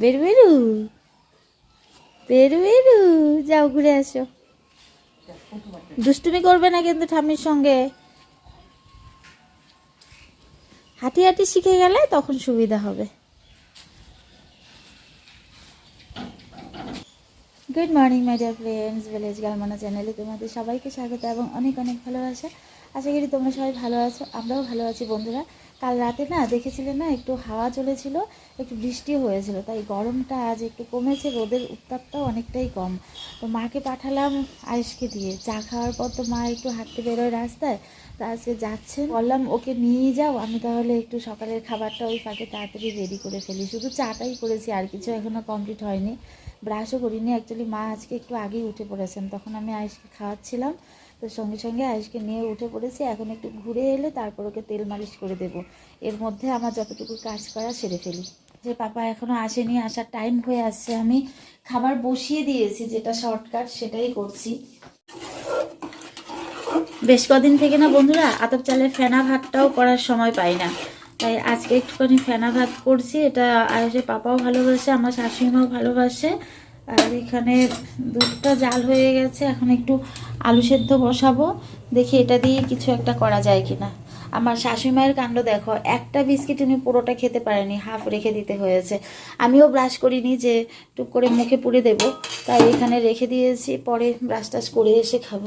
বেরু বেরু। বেরু বেরু। যাও, ঘুরে আসো। দুষ্টুমি করবে না কিন্তু ঠাম্মির সঙ্গে। হাঁটি হাঁটি শিখে গেলে তখন সুবিধা হবে। Good morning my dear friends village গালমানা চ্যানেলে তোমাদের সবাইকে স্বাগত এবং অনেক অনেক ভালোবাসা। আশা করি তোমরা সবাই ভালো আছো, আমরাও ভালো আছি বন্ধুরা। কাল রাতে না দেখেছিলেন না একটু হাওয়া চলেছিল, একটু বৃষ্টিও হয়েছিল, তাই গরমটা আজ একটু কমেছে, রোদের উত্তাপটাও অনেকটাই কম। তো মাকে পাঠালাম আয়ুষকে দিয়ে, চা খাওয়ার পর তো মা একটু হাঁটতে বেরোয় রাস্তায়, তা আজকে যাচ্ছেন বললাম, ওকে নিয়ে যাও, আমি তাহলে একটু সকালের খাবারটা ওই ফাঁকে তাড়াতাড়ি রেডি করে ফেলি। শুধু চাটাই করেছি, আর কিছু এখনও কমপ্লিট হয়নি। ব্রাশও করিনি অ্যাকচুয়ালি মা আজকে একটু আগেই উঠে পড়েছেন, তখন আমি আয়ুষকে খাওয়াচ্ছিলাম। তো সঙ্গে সঙ্গে আয়ুষকে নিয়ে উঠে পড়েছি। এখন একটু ঘুরে এলে তারপর ওকে তেল মালিশ করে দেব। এর মধ্যে আমার যতটুকু কাজ করা সেরে ফেলি। যে পাপা এখনও আসেনি, আসার টাইম হয়ে আসছে। আমি খাবার বসিয়ে দিয়েছি, যেটা শর্টকাট সেটাই করছি। বেশ কদিন থেকে না বন্ধুরা, আতপ চালের ফেনা ভাতটাও করার সময় পাই না। তাই আজকে একটুখানি ফেনা ভাত করছি। এটা আয়ুষের পাপাও ভালোবাসে, আমার শাশুড়িমাও ভালোবাসে। আর এখানে দুধটা জাল হয়ে গেছে। এখন একটু আলু সেদ্ধ বসাবো। দেখি এটা দিয়ে কিছু একটা করা যায় কিনা। আমার শাশুড়ি মায়ের কাণ্ড দেখো, একটা বিস্কিট উনি পুরোটা খেতে পারেনি, হাফ রেখে দিতে হয়েছে। আমিও ব্রাশ করিনি যে টুক করে মুখে পুড়ে দেব, তাই এখানে রেখে দিয়েছি, পরে ব্রাশ টাশ করে এসে খাব।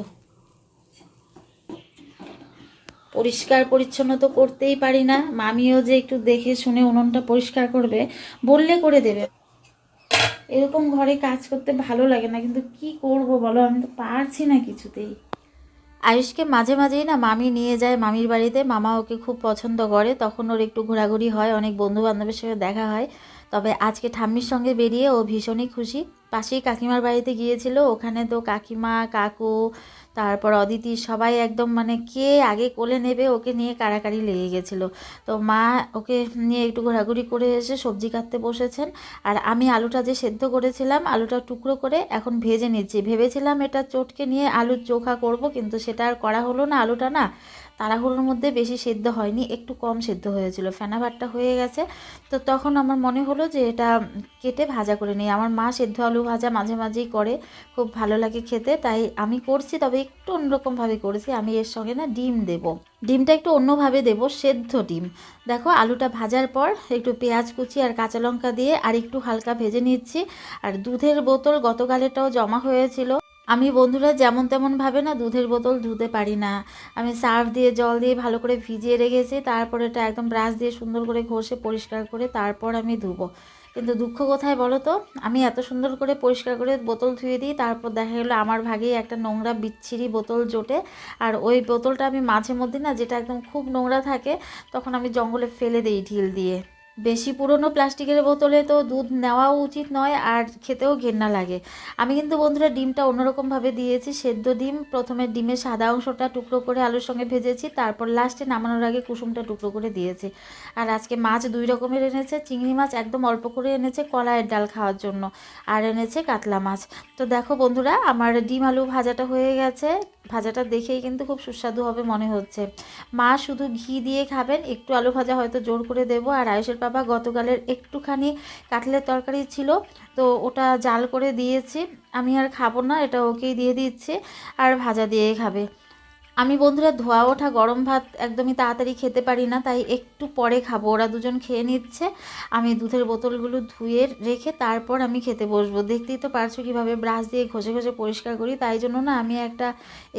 পরিষ্কার পরিচ্ছন্ন তো করতেই পারি না। মামিও যে একটু দেখে শুনে উনুনটা পরিষ্কার করবে, বললে করে দেবে। এরকম ঘরে কাজ করতে ভালো লাগে না, কিন্তু কি করব বলো? আমি তো পারছি না কিছুতেই। আয়ুষকে মাঝে মাঝেই না মামি নিয়ে যায় মামির বাড়িতে। মামা ওকে খুব পছন্দ করে। তখন ওর একটু ঘোরাঘুরি হয়, অনেক বন্ধু বান্ধবের সঙ্গে দেখা হয়। তবে আজকে ঠাম্মির সঙ্গে বেরিয়ে ও ভীষণই খুশি। পাশেই কাকিমার বাড়িতে গিয়েছিল। ওখানে তো কাকিমা, কাকু তারপর অদিতি সবাই একদম মানে কে আগে কোলে নেবে ওকে নিয়ে কাড়াকাড়ি লেগে গেছিল। তো মা ওকে নিয়ে একটু ঘোরাঘুরি করে এসে সবজি কাটতে বসেছেন। আর আমি আলুটা যে সেদ্ধ করেছিলাম, আলুটা টুকরো করে এখন ভেজে নিচ্ছি। ভেবেছিলাম এটা চটকে নিয়ে আলুর চোখা করব, কিন্তু সেটা আর করা হলো না, আলুটা না। তাড়াহুড়োর মধ্যে বেশি সেদ্ধ হয়নি, একটু কম সেদ্ধ হয়েছিল। ফেনা ভাতটা হয়ে গেছে। তো তখন আমার মনে হলো যে এটা কেটে ভাজা করে নিই। আমার মা সেদ্ধ আলু ভাজা মাঝে মাঝেই করে, খুব ভালো লাগে খেতে। তাই আমি করছি, তবে একটু অন্যরকমভাবে করেছি। আমি এর সঙ্গে না ডিম দেব। ডিমটা একটু অন্যভাবে দেব, সেদ্ধ ডিম। দেখো, আলুটা ভাজার পর একটু পেঁয়াজ কুচি আর কাঁচা লঙ্কা দিয়ে আর একটু হালকা ভেজে নিচ্ছি। আর দুধের বোতল গতকালেরটাও জমা হয়েছিল। আমি বন্ধুরা যেমন তেমন ভাবে না দুধের বোতল ধুতে পারি না। আমি সার্ফ দিয়ে, জল দিয়ে ভালো করে ভিজিয়ে রেখেছি, তারপর এটা একদম ব্রাশ দিয়ে সুন্দর করে ঘষে পরিষ্কার করে তারপর আমি ধুবো। কিন্তু দুঃখ কোথায় বলো তো? আমি এত সুন্দর করে পরিষ্কার করে বোতল ধুয়ে দিই, তারপর দেখা গেলো আমার ভাগেই একটা নোংরা বিচ্ছিরি বোতল জোটে। আর ওই বোতলটা আমি মাঝে মধ্যে না, যেটা একদম খুব নোংরা থাকে, তখন আমি জঙ্গলে ফেলে দিই ঢিল দিয়ে। বেশি পুরনো প্লাস্টিকের বোতলে তো দুধ নেওয়াও উচিত নয় আর খেতেও ঘেন্না লাগে। আমি কিন্তু বন্ধুরা ডিমটা অন্যরকমভাবে দিয়েছি, সেদ্ধ ডিম, প্রথমে ডিমের সাদা অংশটা টুকরো করে আলুর সঙ্গে ভেজেছি, তারপর লাস্টে নামানোর আগে কুসুমটা টুকরো করে দিয়েছি। আর আজকে মাছ দুই রকমের এনেছে, চিংড়ি মাছ একদম অল্প করে এনেছে কলাইয়ের ডাল খাওয়ার জন্য, আর এনেছে কাতলা মাছ। তো দেখো বন্ধুরা, আমার ডিম আলু ভাজাটা হয়ে গেছে, ভাজাটা দেখেই কিন্তু খুব সুস্বাদু হবে মনে হচ্ছে। মা শুধু ঘি দিয়ে খাবেন, একটু আলু ভাজা হয়তো জোর করে দেবো, আর আয়ুষের বাবা গতকালের একটুখানি কাটলের তরকারি ছিল, তো ওটা জাল করে দিয়েছি। আমি আর খাব না, এটা ওকেই দিয়ে দিচ্ছি, আর ভাজা দিয়ে খাবে। আমি বন্ধুরা ধোয়া ওঠা গরম ভাত একদমই তাড়াতাড়ি খেতে পারি না, তাই একটু পরে খাব। ওরা দুজন খেয়ে নিচ্ছে। আমি দুধের বোতলগুলো ধুয়ে রেখে তারপর আমি খেতে বসবো। দেখতেই তো পারছ কীভাবে ব্রাশ দিয়ে ঘষে ঘষে পরিষ্কার করি। তাই জন্য না আমি একটা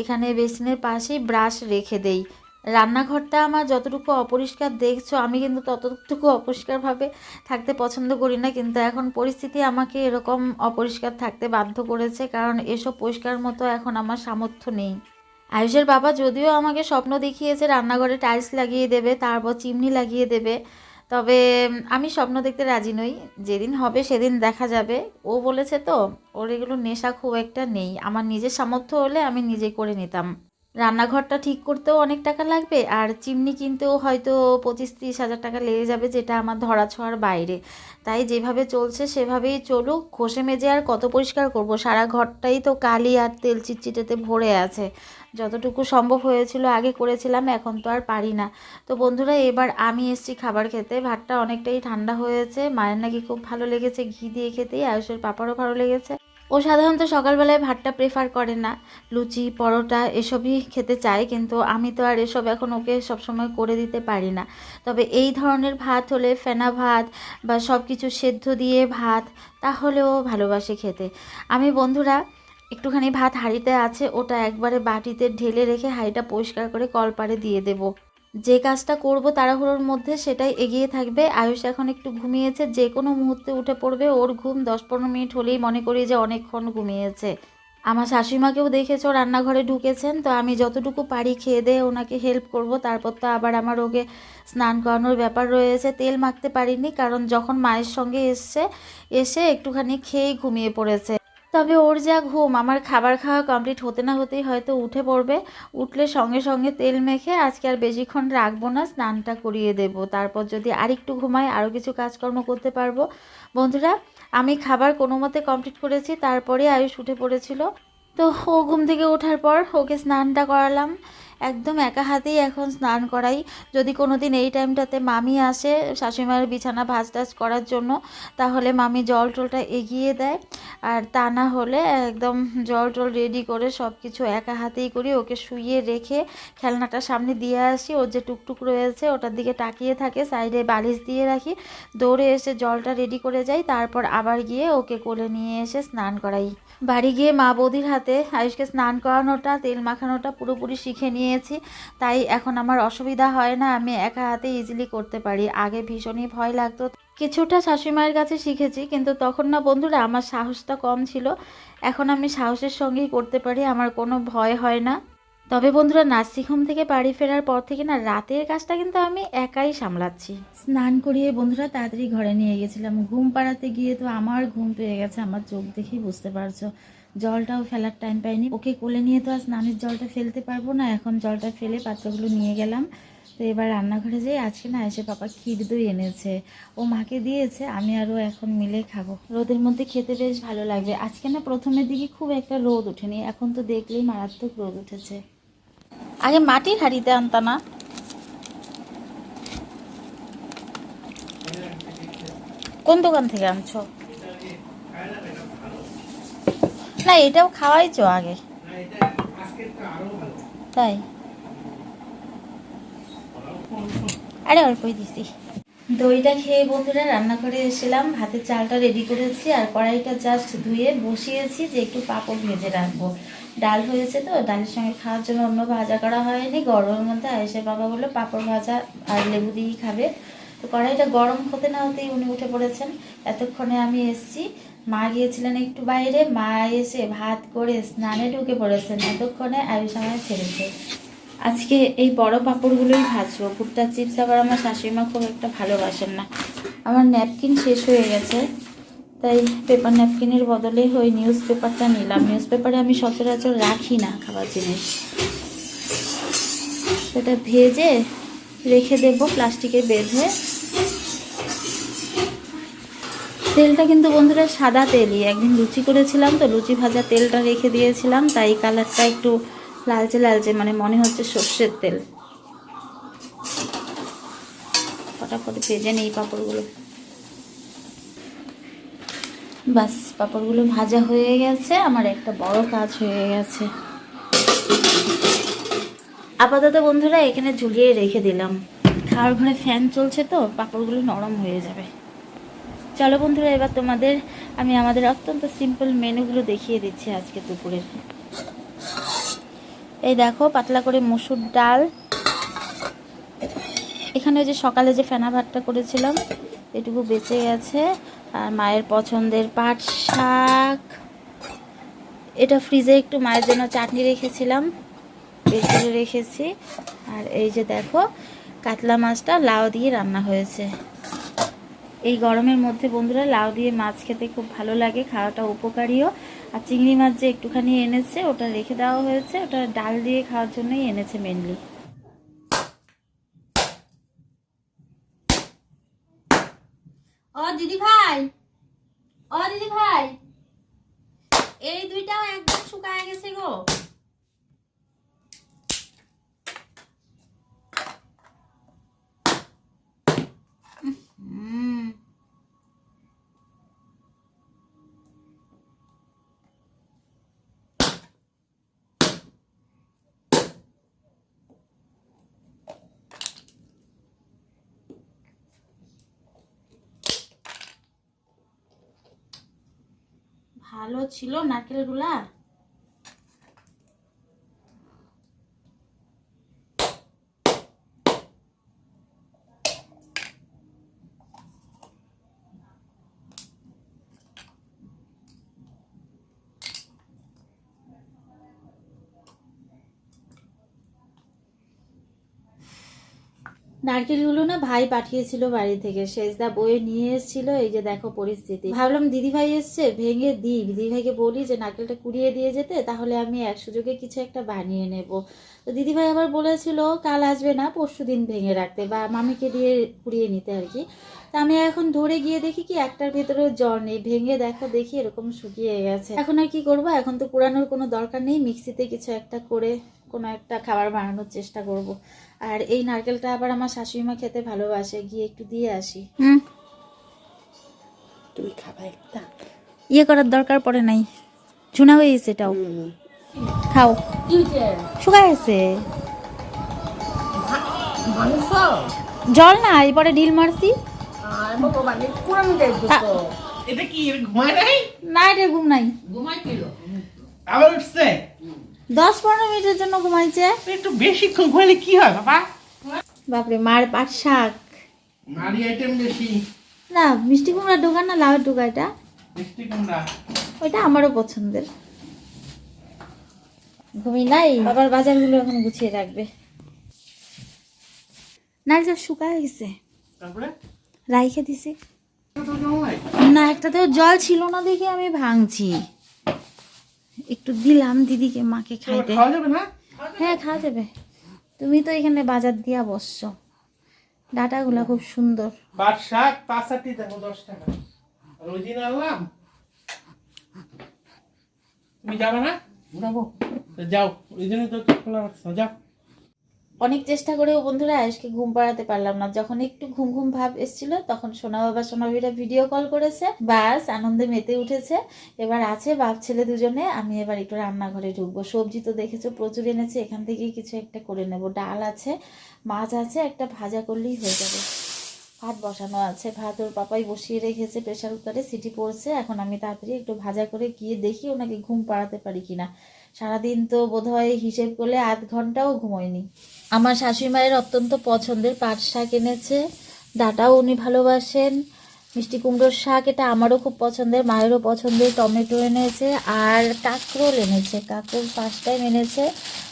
এখানে বেসিনের পাশেই ব্রাশ রেখে দেই। রান্নাঘরটা আমার যতটুকু অপরিষ্কার দেখছ, আমি কিন্তু ততটুকু অপরিষ্কারভাবে থাকতে পছন্দ করি না, কিন্তু এখন পরিস্থিতি আমাকে এরকম অপরিষ্কার থাকতে বাধ্য করেছে, কারণ এসব পরিষ্কার মতো এখন আমার সামর্থ্য নেই। আয়ুষের বাবা যদিও আমাকে স্বপ্ন দেখিয়েছে রান্নাঘরে টাইলস লাগিয়ে দেবে, তারপর চিমনি লাগিয়ে দেবে, তবে আমি স্বপ্ন দেখতে রাজি নই। যেদিন হবে সেদিন দেখা যাবে। ও বলেছে তো, ওর এগুলো নেশা খুব একটা নেই। আমার নিজের সামর্থ্য হলে আমি নিজে করে নিতাম। রান্নাঘরটা ঠিক করতেও অনেক টাকা লাগবে আর চিমনি কিনতেও হয়তো পঁচিশ তিরিশ হাজার টাকা লেগে যাবে যেটা আমার ধরা ছোঁয়ার বাইরে। তাই যেভাবে চলছে সেভাবেই চলুক। ঘষে মেজে আর কত পরিষ্কার করব? সারা ঘরটাই তো কালি আর তেল চিটচিটেতে ভরে আছে। যতটুকু সম্ভব হয়েছিল আগে করেছিলাম, এখন তো আর পারি না। তো বন্ধুরা, এবার আমি এসছি খাবার খেতে। ভাতটা অনেকটাই ঠান্ডা হয়েছে। মায়ের নাকি খুব ভালো লেগেছে। ঘি দিয়ে খেতেই আয়ুষের পাপারও ভালো লেগেছে। ও সাধারণত সকালবেলায় ভাতটা প্রেফার করে না। লুচি, পরোটা এসবই খেতে চায়, কিন্তু আমি তো আর এসব এখন ওকে সবসময় করে দিতে পারি না। তবে এই ধরনের ভাত হলে ফেনা ভাত বা সব কিছু সেদ্ধ দিয়ে ভাত, তাহলেও ভালোবাসে খেতে। আমি বন্ধুরা, একটুখানি ভাত হাঁড়িতে আছে, ওটা একবারে বাটিতে ঢেলে রেখে হাঁড়িটা পরিষ্কার করে কলপারে দিয়ে দেব। যে কাজটা করব তাড়াহুড়োর মধ্যে সেটাই এগিয়ে থাকবে। আয়ুষ এখন একটু ঘুমিয়েছে, যে কোনো মুহূর্তে উঠে পড়বে। ওর ঘুম দশ পনেরো মিনিট হলেই মনে করি যে অনেকক্ষণ ঘুমিয়েছে। আমার শাশুড়িমাকেও দেখেছ রান্নাঘরে ঢুকেছেন, তো আমি যতটুকু পারি খেয়ে দিয়ে ওনাকে হেল্প করব। তারপর তো আবার আমার ওকে স্নান করানোর ব্যাপার রয়েছে। তেল মাখতে পারিনি, কারণ যখন মায়ের সঙ্গে এসছে, এসে একটুখানি খেয়েই ঘুমিয়ে পড়েছে। তবে ওর যা ঘুম, আমার খাবার খাওয়া কমপ্লিট হতে না হতেই হয়তো উঠে পড়বে। উঠলে সঙ্গে সঙ্গে তেল মেখে আজকে আর বেশিক্ষণ রাখব না, স্নানটা করিয়ে দেব। তারপর যদি আরেকটু ঘুমাই আরও কিছু কাজকর্ম করতে পারব। বন্ধুরা, আমি খাবার কোনো মতে কমপ্লিট করেছি, তারপরে আয়ুষ উঠে পড়েছিল। তো ও ঘুম থেকে ওঠার পর ওকে স্নানটা করালাম। একদম একা হাতেই এখন স্নান করাই। যদি কোনো দিন এই টাইমটাতে মামি আসে শাশুড়িমায়ের বিছানা ভাজ টাজ করার জন্য, তাহলে মামি জল টলটা এগিয়ে দেয়। আর তা না হলে একদম জল টল রেডি করে সব কিছু একা হাতেই করি, ওকে শুইয়ে রেখে খেলনাটা সামনে দিয়ে আসি। ওর যে টুকটুক রয়েছে ওটার দিকে তাকিয়ে থাকে, সাইডে বালিশ দিয়ে রাখি। দৌড়ে এসে জলটা রেডি করে যাই, তারপর আবার গিয়ে ওকে কোলে নিয়ে এসে স্নান করাই। বাড়ি গিয়ে মা বৌদির হাতে আয়ুষকে স্নান করানোটা, তেল মাখানোটা পুরোপুরি শিখে নিয়েছি। তাই এখন আমার অসুবিধা হয় না, আমি একা হাতে ইজিলি করতে পারি। আগে ভীষণই ভয় লাগতো। কিছুটা শাশুড়িমায়ের কাছে শিখেছি, কিন্তু তখন না বন্ধুরা আমার সাহসটা কম ছিল। এখন আমি সাহসের সঙ্গেই করতে পারি, আমার কোনো ভয় হয় না। তবে বন্ধুরা নার্সিংহোম থেকে বাড়ি ফেরার পর থেকে না, রাতের কাজটা কিন্তু আমি একাই সামলাচ্ছি। স্নান করিয়ে বন্ধুরা তাড়াতাড়ি ঘরে নিয়ে গেছিলাম। ঘুম পাড়াতে গিয়ে তো আমার ঘুম পেয়ে গেছে, আমার চোখ দেখেই বুঝতে পারছ। জলটাও ফেলার টাইম পাইনি। ওকে কোলে নিয়ে তো আর স্নানের জলটা ফেলতে পারব না, এখন জলটা ফেলে পাত্রগুলো নিয়ে গেলাম। তো এবার রান্নাঘরে যেয়ে আজকে না এসে পাপা ক্ষীর দই এনেছে। ও মাকে দিয়েছে, আমি আরও এখন মিলে খাব। রোদের মধ্যে খেতে বেশ ভালো লাগবে। আজকে না প্রথমের দিকে খুব একটা রোদ ওঠেনি, এখন তো দেখলেই মারাত্মক রোদ উঠেছে। আগে মাটির হাঁড়িতে আনতা না? কোন দোকান থেকে আনছো? না, এটাও খাওয়াইছো আগে। তাই? আরে অল্পই দিছি। দইটা খেয়ে বন্ধুরা রান্না করে এসেছিলাম। ভাতের চালটা রেডি করেছি আর কড়াইটা জাস্ট ধুয়ে বসিয়েছি যে একটু পাঁপড় ভেজে রাখব। ডাল হয়েছে তো, ডালের সঙ্গে খাওয়ার জন্য অন্য ভাজা করা হয়নি। গরমের মধ্যে আয়েসের বাবা বলল, পাঁপড় ভাজা আর লেবু দিয়েই খাবে। তো কড়াইটা গরম হতে না হতেই উনি উঠে পড়েছেন। এতক্ষণে আমি এসছি। মা গিয়েছিলেন একটু বাইরে। মা এসে ভাত করে স্নানে ঢুকে পড়েছেন। এতক্ষণে আয়ুষ আমায় ছেড়েছে। আজকে এই বড় পাঁপড়গুলোই ভাজবো। ভুট্টা চিপস আবার আমার শাশুড়িমা খুব একটা ভালোবাসেন না। আমার ন্যাপকিন শেষ হয়ে গেছে। তাই পেপার ন্যাপকিনের বদলে ওই নিউজ পেপারটা নিলাম। নিউজ পেপারে আমি সচরাচর রাখি না খাবার জিনিস। সেটা ভেজে রেখে দেব প্লাস্টিকে বেঁধে। তেলটা কিন্তু বন্ধুরা সাদা তেলই। একদিন লুচি করেছিলাম তো, লুচি ভাজা তেলটা রেখে দিয়েছিলাম, তাই কালারটা একটু লালচে লালচে মানে মনে হচ্ছে সর্ষের তেল। ফটাফট ভেজে নেই পাঁপড়গুলো। বাস, পাঁপড়গুলো ভাজা হয়ে গেছে, আমার একটা বড় কাজ হয়ে গেছে। আপাতত বন্ধুরা, এখানে ঝুলিয়ে রেখে দিলাম। খাওয়ার ঘরে ফ্যান চলছে তো, পাঁপড়গুলো নরম হয়ে যাবে। চলো বন্ধুরা, এবার তোমাদের, আমি আমাদের অত্যন্ত সিম্পল মেনুগুলো দেখিয়ে দিচ্ছি আজকে দুপুরের এই দেখো, পাতলা করে মসুর ডাল। এখানে যে সকালে যে ফেনা ভাতটা করেছিলাম, এটুকু বেঁচে গেছে। আর মায়ের পছন্দের পাট শাক। এটা ফ্রিজে একটু মায়ের জন্য চাটনি রেখেছিলাম করে রেখেছি। আর এই যে দেখো, কাতলা মাছটা লাউ দিয়ে রান্না হয়েছে। এই গরমের মধ্যে বন্ধুরা লাউ দিয়ে মাছ খেতে খুব ভালো লাগে, খাওয়াটা উপকারীও। আর চিংড়ি মাছ যে একটুখানি এনেছে, ওটা রেখে দেওয়া হয়েছে। ওটা ডাল দিয়ে খাওয়ার জন্যই এনেছে মেনলি দিদি ভাই ও দিদি ভাই। এই দুইটাও একদম শুকায় গেছে গো। ভালো ছিল নারকেলগুলা নারকেলগুলো না ভাই পাঠিয়েছিল বাড়ি থেকে। শেষদা বয়ে নিয়ে এসেছিল, এই যে দেখো পরিস্থিতি। ভাবলাম দিদি ভাই এসছে, ভেঙে দিই। দিদি ভাইকে বলি যে, নারকেলটা কুড়িয়ে দিয়ে যেতে, তাহলে আমি এক সুযোগে কিছু একটা বানিয়ে নেব। তো দিদি ভাই আবার বলেছিল, কাল আসবে না, পরশু দিন ভেঙে রাখতে। বা মামিকে দিয়ে কুড়িয়ে নিতে আর কি। তা আমি এখন ধরে গিয়ে দেখি কি, একটার ভেতরেও জল নেই। ভেঙে দেখো, দেখি এরকম শুকিয়ে গেছে। এখন আর কি করব? এখন তো পুরানোর কোনো দরকার নেই, মিক্সিতে কিছু একটা করে কোনো একটা খাবার বানানোর চেষ্টা করব। আর এই নারকেলটা আবার আমার শাশুড়িমা খেতে ভালোবাসে গিয়ে একটু দিয়ে আসি। হুম। তুমি খাবা একটা। ইয়ে করার দরকার পড়ে নাই। চুনা হয়ে গেছে এটাও। খাও। শুকায় গেছে। জল না এরপরে ঢিল মারছি। না এটা ঘুম নাই। আবার উঠছে? দশ পনেরো মিনিটের জন্য ঘুমাইছে। একটু বেশিক্ষণ ঘুমাইলে কি হয় বাবা? বাপরে মার পাট শাক। নারী আইটেম বেশি। না মিষ্টি কুমড়ার দোকান না লাউয়ের দোকান এটা। মিষ্টি কুমড়া। ওইটা আমারও পছন্দের। ঘুমি নাই। বাবার বাজারগুলো এখন গুছিয়ে রাখবে। নারকেলটা শুকায় গেছে। তারপরে? রাইখে দিছি। না একটাতেও জল ছিল না দেখে আমি ভাঙছি। একটু দিলাম দিদিকে মাকে খাইতে। যাবে না? হ্যাঁ খাওয়া যাবে। তুমি তো এখানে বাজার দিয়া বসছো। ডাটাগুলা খুব সুন্দর। পাট শাক পাঁচাটি দেখো দশ টাকা। আর আনলাম? তুমি যাবে না? যাব। যাও ওই জন্য তো খোলা রাখছো। যাও। অনেক চেষ্টা করেও বন্ধুরা আয়ুষকে ঘুম পাড়াতে পারলাম না। যখন একটু ঘুম ঘুম ভাব এসেছিল, তখন সোনা বাবা সোনাবিরা ভিডিও কল করেছে। বাস, আনন্দে মেতে উঠেছে। এবার আছে বাপ ছেলে দুজনে, আমি এবার একটু রান্নাঘরে ঢুকবো। সবজি তো দেখেছ, প্রচুর এনেছে, এখান থেকেই কিছু একটা করে নেব। ডাল আছে, মাছ আছে, একটা ভাজা করলেই হয়ে যাবে। ভাত বসানো আছে, ভাত ওর পাপাই বসিয়ে রেখেছে প্রেশার কুকারে সিটি পড়ছে। এখন আমি তাড়াতাড়ি একটু ভাজা করে গিয়ে দেখি ওনাকে ঘুম পাড়াতে পারি কিনা। সারাদিন তো বোধহয় হিসেব করলে আধ ঘন্টাও ঘুমোয়নি। আমার শাশুড়ি মায়ের অত্যন্ত পছন্দের পাট শাক এনেছে, ডাটাও উনি ভালোবাসেন। মিষ্টি কুমড়োর শাক, এটা আমারও খুব পছন্দের, মায়েরও পছন্দের, টমেটো এনেছে আর কাঁকরোল এনেছে। কাঁকরোল ফার্স্ট টাইম এনেছে,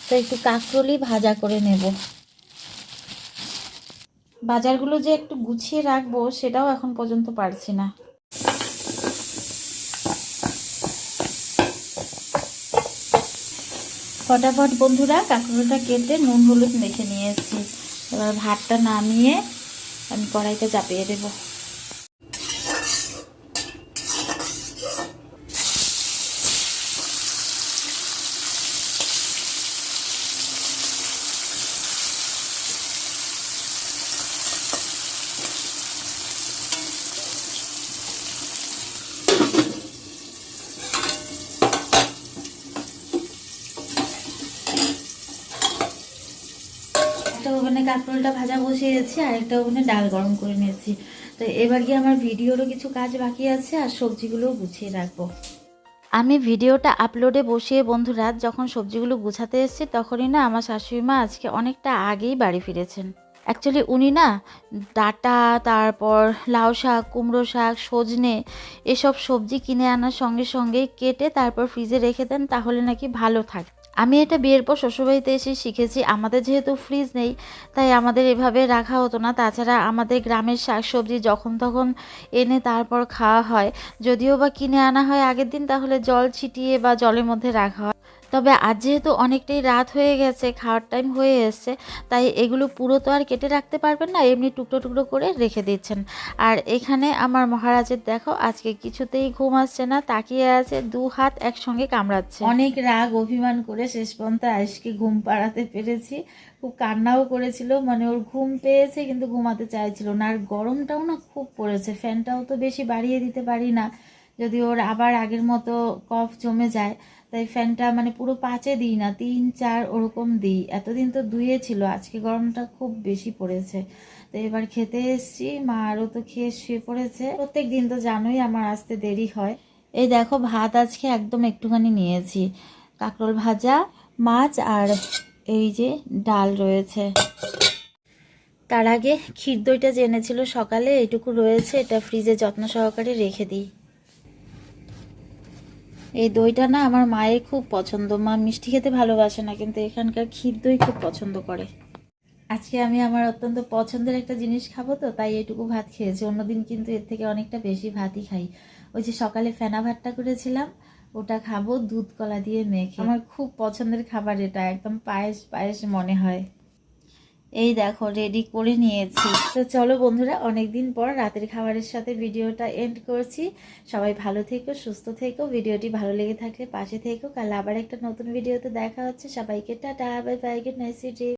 তো একটু কাঁকরোলই ভাজা করে নেব। বাজারগুলো যে একটু গুছিয়ে রাখব, সেটাও এখন পর্যন্ত পারছি না। ফটাফট বন্ধুরা কাঁকড়োটা কেটে নুন, হলুদ মেখে নিয়েছি। এবার ভাতটা নামিয়ে আমি কড়াইতে চাপিয়ে দেবো। কাঁকরোলটা ভাজা বসিয়েছি আর একটা ওভেনে ডাল গরম করে নিয়েছি। তো এবার গিয়ে আমার ভিডিওরও কিছু কাজ বাকি আছে, আর সবজিগুলোও গুছিয়ে রাখব। আমি ভিডিওটা আপলোডে বসিয়ে, বন্ধুরা, যখন সবজিগুলো গুছাতে এসেছি, তখনই না আমার শাশুড়ি মা আজকে অনেকটা আগেই বাড়ি ফিরেছেন। অ্যাকচুয়ালি উনি না ডাটা, তারপর লাউ শাক, কুমড়ো শাক, সজনে এসব সবজি কিনে আনার সঙ্গে সঙ্গে কেটে তারপর ফ্রিজে রেখে দেন, তাহলে নাকি ভালো থাকে আমি এটা বিয়ের পর শ্বশুরবাড়িতে এসে শিখেছি। আমাদের যেহেতু ফ্রিজ নেই, তাই আমাদের এভাবে রাখা হতো না। তাছাড়া আমাদের গ্রামের শাকসবজি যখন তখন এনে তারপর খাওয়া হয়। যদিও বা কিনে আনা হয় আগের দিন, তাহলে জল ছিটিয়ে বা জলের মধ্যে রাখা হয়। তবে আজ যেহেতু অনেকটাই রাত হয়ে গেছে, খাওয়ার টাইম হয়ে এসছে, তাই এগুলো পুরো তো আর কেটে রাখতে পারবেন না, এমনি টুকরো টুকরো করে রেখে দিচ্ছেন। আর এখানে আমার মহারাজের দেখো, আজকে কিছুতেই ঘুম আসছে না, তাকিয়ে আছে, দু হাত একসঙ্গে কামড়াচ্ছে। অনেক রাগ, অভিমান করে শেষ পর্যন্ত আজকে ঘুম পাড়াতে পেরেছি। খুব কান্নাও করেছিল মানে ওর ঘুম পেয়েছে, কিন্তু ঘুমাতে চাইছিল না। আর গরমটাও না খুব পড়েছে, ফ্যানটাও তো বেশি বাড়িয়ে দিতে পারি না, যদি ওর আবার আগের মতো কফ জমে যায়। তাই ফ্যানটা মানে পুরো পাঁচে দিই না, তিন, চার ওরকম দিই। এতদিন তো দুয়ে ছিল, আজকে গরমটা খুব বেশি পড়েছে। তো এবার খেতে এসছি, মা আরও তো খেয়ে শুয়ে পড়েছে। প্রত্যেক দিন তো জানোই আমার আসতে দেরি হয়। এই দেখো, ভাত আজকে একদম একটুখানি নিয়েছি। কাঁকরোল ভাজা, মাছ আর এই যে ডাল রয়েছে। তার আগে ক্ষীর দইটা যে এনেছিল সকালে, এইটুকু রয়েছে, এটা ফ্রিজে যত্ন সহকারে রেখে দিই। এই দইটা না আমার মায়ের খুব পছন্দ। মা মিষ্টি খেতে ভালোবাসে না, কিন্তু এখানকার ক্ষীর দই খুব পছন্দ করে। আজকে আমি আমার অত্যন্ত পছন্দের একটা জিনিস খাব তো, তাই এটুকু ভাত খেয়েছি। অন্যদিন কিন্তু এর থেকে অনেকটা বেশি ভাতই খাই। ওই যে সকালে ফেনা ভাতটা করেছিলাম, ওটা খাব দুধ কলা দিয়ে মেখে। আমার খুব পছন্দের খাবার এটা, একদম পায়েস পায়েস মনে হয়। এই দেখো রেডি করে নিয়েছি। তো চলো বন্ধুরা অনেক দিন পর রাতের খাবারের সাথে ভিডিওটা এন্ড করছি। সবাই ভালো থেকো, সুস্থ থেকো। ভিডিওটি ভালো লেগে থাকলে পাশে থেকো। কাল আবার একটা নতুন ভিডিওতে দেখা হচ্ছে। সবাইকে tata bye bye good night